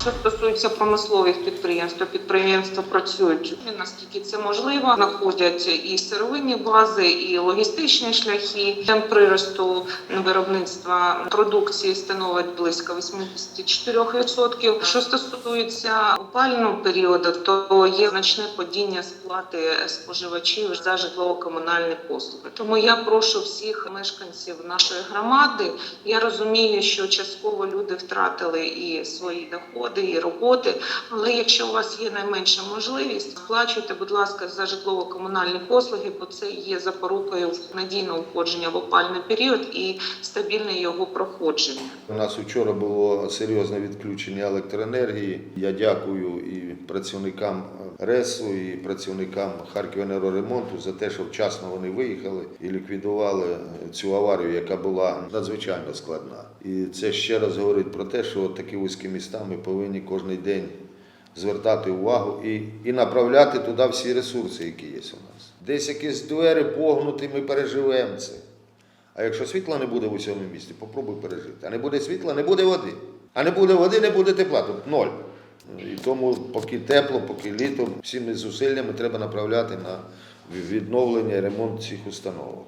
Що стосується промислових підприємств, підприємства працюють наскільки це можливо. Знаходять і сировинні бази, і логістичні шляхи. Темп приросту виробництва продукції становить близько 84%. Що стосується опального періоду, то є значне падіння сплати споживачів за житлово-комунальні послуги. Тому я прошу всіх мешканців нашої громади. Я розумію, що частково люди втратили і свої доходи, і роботи. Але якщо у вас є найменша можливість, сплачуйте, будь ласка, за житлово-комунальні послуги, бо це є запорукою надійного входження в опальний період і стабільне його проходження. У нас вчора було серйозне відключення електроенергії. Я дякую і працівникам РЕСу, і працівникам Харківенергоремонту за те, що вчасно вони виїхали і ліквідували цю аварію, яка була надзвичайно складна. І це ще раз говорить про те, що такі вузькі міста ми повинні кожен день звертати увагу і, і направляти туди всі ресурси, які є у нас. Десь якісь двері погнуті, ми переживемо це. А якщо світла не буде в усьому місті, попробуй пережити. А не буде світла, не буде води. А не буде води, не буде тепла. Тут ноль. І тому, поки тепло, поки літо, всіми зусиллями треба направляти на відновлення і ремонт цих установок.